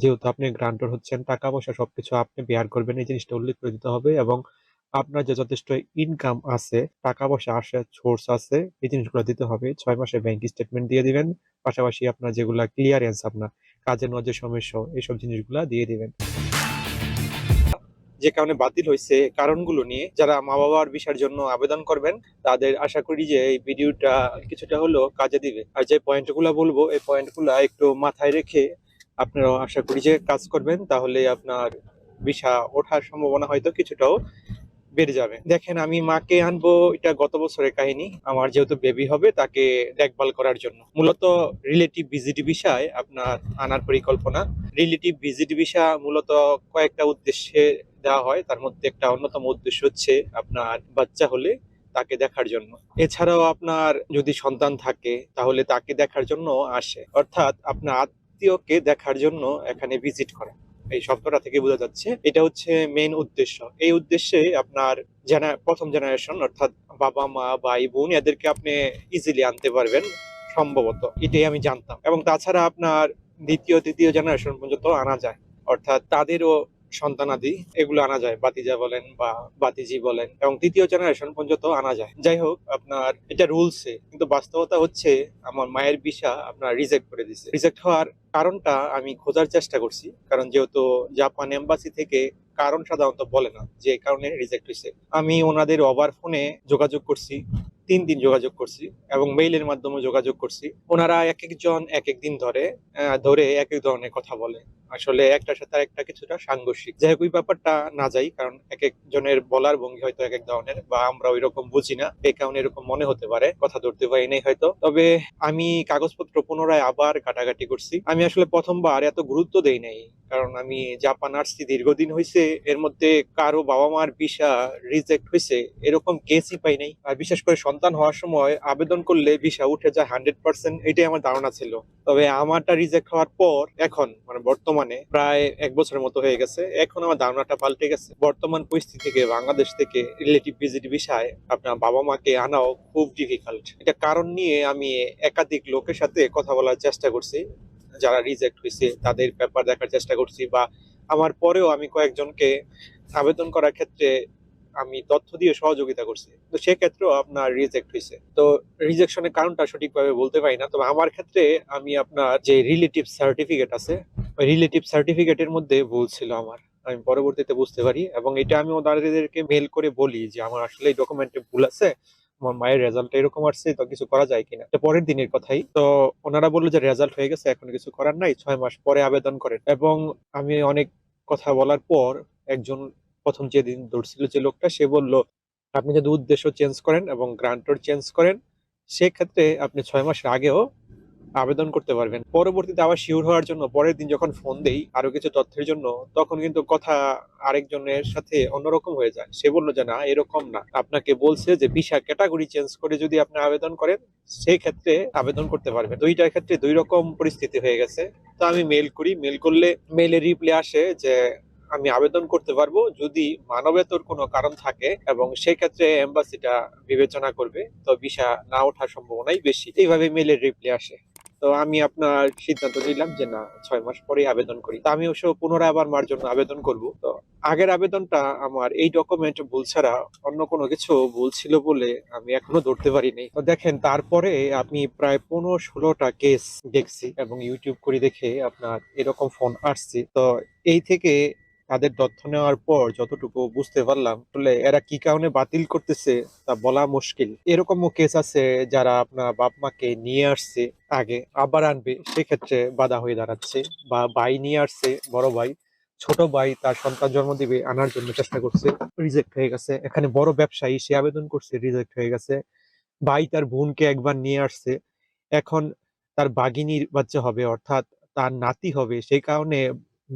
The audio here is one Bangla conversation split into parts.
যেহেতু আপনি গ্রান্টর হচ্ছেন, টাকা পয়সা সবকিছু আপনি বেয়ার করবেন, এই জিনিসটা উল্লেখ করে দিতে হবে এবং আপনার যে যথেষ্ট ইনকাম আছে, টাকা পয়সা আসে সোর্স আছে, এই জিনিসগুলো দিতে হবে। ছয় মাসের ব্যাংক স্টেটমেন্ট দিয়ে দিবেন, পাশাপাশি আপনার যেগুলা ক্লিয়ারেন্স আপনার, কাজের যে সমস্যা এইসব জিনিসগুলা দিয়ে দিবেন। যে কারণে বাতিল হয়েছে কারণগুলো নিয়ে যারা মা বাবার বিষয়ের জন্য আবেদন করবেন, তাদের আশা করি যে এই ভিডিওটা কিছুটা হলো কাজে দিবে। আর যে পয়েন্টগুলো বলব, এই পয়েন্টগুলো একটু মাথায় রেখে আপনারা আশা করি যে কাজ করবেন, তাহলে আপনার ভিসা ওঠার সম্ভাবনা হয়তো কিছুটাও বেড়ে যাবে। দেখেন, আমি মাকে আনব, এটা গত বছরের কাহিনী। আমার যেহেতু বেবি হবে, তাকে দেখভাল করার জন্য। মূলত রিলেটিভ ভিজিট বিষয় আপনার আনার পরিকল্পনা। রিলেটিভ ভিজিট ভিসা মূলত কয়েকটা উদ্দেশ্যে দেওয়া হয়। তার মধ্যে একটা অন্যতম উদ্দেশ্য হচ্ছে আপনার বাচ্চা হলে তাকে দেখার জন্য। এছাড়াও আপনার যদি সন্তান থাকে, তাহলে তাকে দেখার জন্য আসে। অর্থাৎ আপনার আত্মীয়কে দেখার জন্য এখানে ভিজিট করা। এই শব্দটা থেকে বোঝা যাচ্ছে, এটা হচ্ছে মেন উদ্দেশ্য। এই উদ্দেশ্যে আপনার প্রথম জেনারেশন অর্থাৎ বাবা, মা, ভাই, বোন, এদেরকে আপনি ইজিলি আনতে পারবেন, সম্ভবত। এটাই আমি জানতাম। এবং তাছাড়া আপনার দ্বিতীয়, তৃতীয় জেনারেশন পর্যন্ত আনা যায়। অর্থাৎ তাদেরও সন্তানাদি, এগুলো আনা যায়। বাতিজা বলেন বা বাতিজি বলেন এবং তৃতীয় জেনারেশন পর্যন্ত আনা যায়। যাই হোক, আপনার এটা রুলসে কিন্তু বাস্তবতা হচ্ছে আমার মায়ের ভিসা আপনার রিজেক্ট করে দিছে। রিজেক্ট হওয়ার কারণটা আমি খোঁজার চেষ্টা করছি, কারণ যেহেতু জাপান এম্বাসি থেকে কারণ সাধারণত বলে না, যে কারণে রিজেক্ট হয়েছে আমি ওনাদের ওভার ফোনে যোগাযোগ করছি, তিন দিন যোগাযোগ করছি এবং মেইলের মাধ্যমে যোগাযোগ করছি। ওনারা এক একজন এক এক দিন ধরে ধরে এক এক ধরনের কথা বলে। আসলে একটার সাথে একটা কিছুটা সাংঘর্ষিক। যাই হোক, ওই ব্যাপারটা না যাই, কারণ এক একজনের বলার ভঙ্গি হয়তো এক এক ধরনের, বা আমরা ওই রকম বুঝি না। এই কারণে এরকম মনে হতে পারে, কথা ধরতে পারি নাই হয়তো। তবে আমি কাগজপত্র পুনরায় আবার কাটাকাটি করছি। আমি আসলে প্রথমবার এত গুরুত্ব দেই নাই, কারণ আমি জাপান আসছি দীর্ঘদিন হয়েছে এর মধ্যে কারও বাবা মার ভিসা রিজেক্ট হয়েছে এরকম কেসই পাই নাই। আর বিশেষ করে সন্তান হওয়ার সময় আবেদন করলে ভিসা উঠে যায় হান্ড্রেড পার্সেন্ট এটাই আমার ধারণা ছিল। তবে আমারটা রিজেক্ট হওয়ার পর, এখন মানে বর্তমানে প্রায় এক বছরের মতো হয়ে গেছে। এখন আমার ধারণাটা পাল্টে গেছে। বর্তমান পরিস্থিতি থেকে বাংলাদেশ থেকে রিলেটিভ ভিজিট বিষয় আপনার বাবা মাকে আনাও খুব ডিফিকাল্ট এটা কারণ নিয়ে আমি একাধিক লোকের সাথে কথা বলার চেষ্টা করছি। যারা রিজেক্ট হয়েছে, তাদের ব্যাপার দেখার চেষ্টা করছি বা আমার পরেও আমি কয়েকজনকে আবেদন করার ক্ষেত্রে আমি তথ্য দিয়ে সহযোগিতা করছি। তো সেক্ষেত্রেও আপনার রিজেক্ট হয়েছে। তো রিজেকশনের কারণটা সঠিকভাবে বলতে পারি না। তবে আমার ক্ষেত্রে আমি আপনার যে রিলেটিভ সার্টিফিকেট আছে রিলেটিভ সার্টিফিকেটের মধ্যে ভুল ছিল আমার। আমি পরবর্তীতে বুঝতে পারি এবং এটা আমি ওনাদেরকে মেল করে বলি যে, আমার আসলে এই ডকুমেন্টে ভুল আছে, আমার মায়ের রেজাল্ট এরকম আসছে, তো কিছু করা যায় কিনা? তো পরের দিনের কথাই। তো ওনারা বলল যে রেজাল্ট হয়ে গেছে, এখন কিছু করার নাই, ছয় মাস পরে আবেদন করেন। এবং আমি অনেক কথা বলার পর একজন প্রথম যেদিন ধরছিল যে লোকটা, সে বলল, আপনি যদি উদ্দেশ্য চেঞ্জ করেন এবং গ্রান্টর চেঞ্জ করেন, সেক্ষেত্রে আপনি ছয় মাসের আগেও আবেদন করতে পারবেন। পরবর্তীতে আবার শিওর হওয়ার জন্য, পরের দিন যখন ফোন দেই আরও কিছু তথ্যের জন্য, তখন কিন্তু কথা আরেকজনের সাথে অন্যরকম হয়ে যায়। সে বলল যে, না, এরকম না। আপনাকে বলছে যে, ভিসা ক্যাটাগরি চেঞ্জ করে যদি আপনি আবেদন করেন সেই ক্ষেত্রে আবেদন করতে পারবেন। দুইটার ক্ষেত্রে দুই রকম পরিস্থিতি হয়ে গেছে। তো আমি মেল করি। মেল করলে মেলে রিপ্লে আসে যে, আমি আবেদন করতে পারব যদি মানবেতর কোনো কারণ থাকে এবং সেই ক্ষেত্রে এম্বাসিটা বিবেচনা করবে। তো ভিসা না ওঠার সম্ভাবনাই বেশি। এইভাবে মেলের রিপ্লে আসে। তো আমি আপনার সিদ্ধান্ত নিলাম যে না, ছয় মাস পরে আবেদন করি। তা আমি অবশ্য পুনরায় আবার মার জন্য আবেদন করব। তো আগের আবেদনটা আমার এই ডকুমেন্ট ভুল ছাড়া অন্য কোনো কিছু ভুল ছিল বলে আমি এখনও ধরতে পারিনি। তো দেখেন, তারপরে আমি প্রায় পনেরো ষোলোটা কেস দেখছি এবং ইউটিউব করে দেখে আপনার এরকম ফোন আসছে। তো এই থেকে তাদের তথ্য নেওয়ার পর যতটুকু বুঝতে পারলাম, আসলে এরা কি কারণে বাতিল করতেছে তা বলা মুশকিল। এরকমও কেস আছে যারা আপনার বাপ মাকে নিয়ে আসছে, আগে আবার আনবে, সেক্ষেত্রে বাধা হয়ে দাঁড়াচ্ছে বা ভাই নিয়ে আসছে, বড় ভাই। ছোট ভাই তার সন্তান জন্ম দিবে, আনার জন্য চেষ্টা করছে রিজেক্ট হয়ে গেছে। এখানে বড় ব্যবসায়ী, সে আবেদন করছে রিজেক্ট হয়ে গেছে। ভাই তার বোনকে একবার নিয়ে আসছে। এখন তার বাগিনীর বাচ্চা হবে, অর্থাৎ তার নাতি হবে। সেই কারণে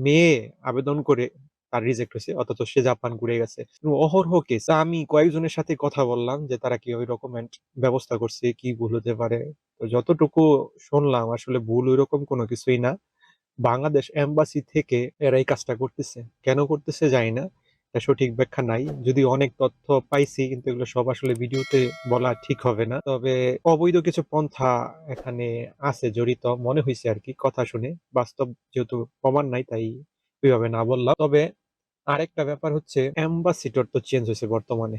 মেয়ে আবেদন করে তার রিজেক্ট হয়েছে, অথচ সে জাপান ঘুরে গেছে। অহরহ কেস আমি কয়েকজনের সাথে কথা বললাম যে তারা কি ওই ডকুমেন্ট ব্যবস্থা করছে, কি ভুল হতে পারে? যতটুকু শুনলাম, আসলে ভুল ওইরকম কোনো কিছুই না। বাংলাদেশ এম্বাসি থেকে এরা এই কাজটা করতেছে। কেন করতেছে জানি না সঠিক ব্যাখ্যা নাই। যদি অনেক তথ্য পাইছি, কিন্তু এগুলো সব আসলে ভিডিওতে বলা ঠিক হবে না। তবে অবৈধ কিছু পন্থা এখানে আছে জড়িত, মনে হয়েছে আর কি, কথা শুনে। বাস্তব যেহেতু প্রমাণ নাই, তাই ওইভাবে না বললাম। তবে আরেকটা ব্যাপার হচ্ছে অ্যাম্বাসিডর তো চেঞ্জ হয়েছে বর্তমানে।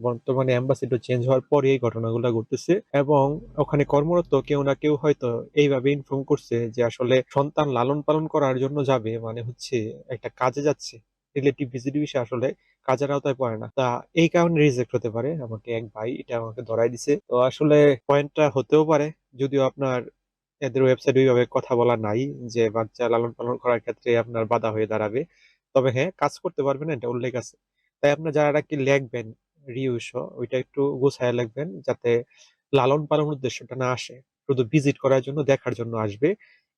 বর্তমানে অ্যাম্বাসিডর চেঞ্জ হওয়ার পরে এই ঘটনাগুলো ঘটতেছে এবং ওখানে কর্মরত কেউ না কেউ হয়তো এইভাবে ইনফর্ম করছে যে আসলে সন্তান লালন পালন করার জন্য যাবে মানে হচ্ছে একটা কাজে যাচ্ছে। রিলেটিভ ভিজিট বিষয়ে আসলে কাজের আওতায় পড়ে না। তা এই কারণে রিজেক্ট হতে পারে। আমাকে এক ভাই এটা আমাকে ধরাই দিছে। তো আসলে পয়েন্টটা হতেও পারে। যদিও আপনার এদের ওয়েবসাইট ওইভাবে কথা বলা নাই যে বাচ্চা লালন পালন করার ক্ষেত্রে আপনার বাধা হয়ে দাঁড়াবে। তবে হ্যাঁ কাজ করতে পারবেন এটা উল্লেখ আছে। তাই আপনার যারা কি লেখবেন রিউস ওইটা একটু গোছায় লিখবেন যাতে লালন পালন উদ্দেশ্যটা না আসে। শুধু ভিজিট করার জন্য, দেখার জন্য আসবে।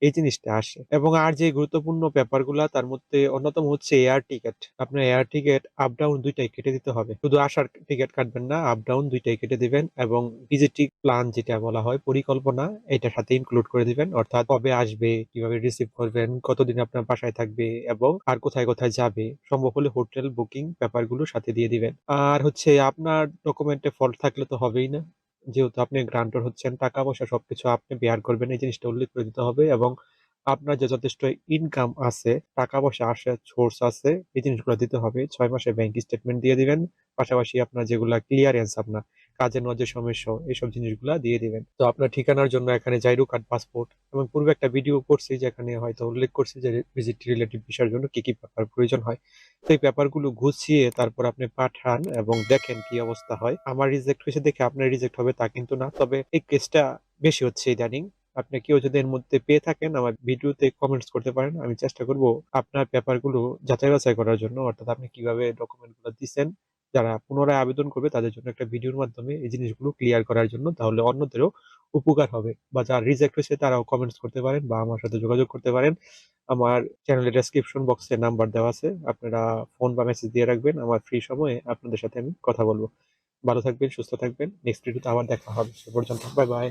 এই জিনিসটা আসে। এবং আর যে গুরুত্বপূর্ণ ব্যাপারগুলা, তার মধ্যে অন্যতম হচ্ছে এয়ার টিকেট আপনার এয়ার টিকেট আপ ডাউন দুইটাই কেটে দিতে হবে। শুধু আসার টিকিট কাটবেন না আপ ডাউন দুইটাই কেটে দিবেন এবং ভিজিটিং প্ল্যান যেটা বলা হয়, পরিকল্পনা, এটার সাথে ইনক্লুড করে দিবেন। অর্থাৎ কবে আসবে, কীভাবে রিসিভ করবেন, কতদিন আপনার বাসায় থাকবে এবং আর কোথায় কোথায় যাবে, সম্ভব হলে হোটেল বুকিং ব্যাপারগুলো সাথে দিয়ে দিবেন। আর হচ্ছে আপনার ডকুমেন্টে ফল্ট থাকলে তো হবেই না। যেহেতু আপনি গ্রান্টার হচ্ছেন টাকা পয়সা সবকিছু আপনি বেয়ার করবেন, এই জিনিসটা উল্লেখ করে দিতে হবে এবং আপনার যে যথেষ্ট ইনকাম আছে টাকা পয়সা আসে সোর্স আছে, এই জিনিসগুলো দিতে হবে। ছয় মাসে ব্যাংক স্টেটমেন্ট দিয়ে দিবেন, পাশাপাশি আপনার যেগুলো ক্লিয়ারেন্স আপনার কাজের নজর সমস্যা এইসব জিনিসগুলা দিয়ে দিবেন। তো আপনার ঠিকানার জন্য এখানে জাইরো কার্ড পাসপোর্ট এবং পূর্বে একটা ভিডিও করছি যেখানে হয়তো উল্লেখ করছি যে ভিজিট রিলেটিভ বিষয়ের জন্য কি কি ব্যাপার প্রয়োজন হয়। তো এই ব্যাপারগুলো গুছিয়ে তারপর আপনি পাঠান এবং দেখেন কি অবস্থা হয়। আমার রিজেক্ট হয়েছে দেখে আপনার রিজেক্ট হবে তা কিন্তু না। তবে এই কেসটা বেশি হচ্ছে ইদানিং। আপনি কেউ যদি এর মধ্যে পেয়ে থাকেন আমার ভিডিওতে কমেন্টস করতে পারেন। আমি চেষ্টা করব আপনার পেপারগুলো যাচাই বাছাই করার জন্য। অর্থাৎ আপনি কীভাবে ডকুমেন্টগুলো দিচ্ছেন যারা পুনরায় আবেদন করবে তাদের জন্য একটা ভিডিওর মাধ্যমে এই জিনিসগুলো ক্লিয়ার করার জন্য তাহলে অন্যদেরও উপকার হবে বা যারা রিজেক্ট হয়েছে তারাও কমেন্টস করতে পারেন বা আমার সাথে যোগাযোগ করতে পারেন। আমার চ্যানেলের ডেসক্রিপশন বক্সে নাম্বার দেওয়া আছে, আপনারা ফোন বা মেসেজ দিয়ে রাখবেন, আমার ফ্রি সময়ে আপনাদের সাথে আমি কথা বলব। ভালো থাকবেন, সুস্থ থাকবেন নেক্সট ভিডিওতে আবার দেখা হবে। সে পর্যন্ত বাই বাই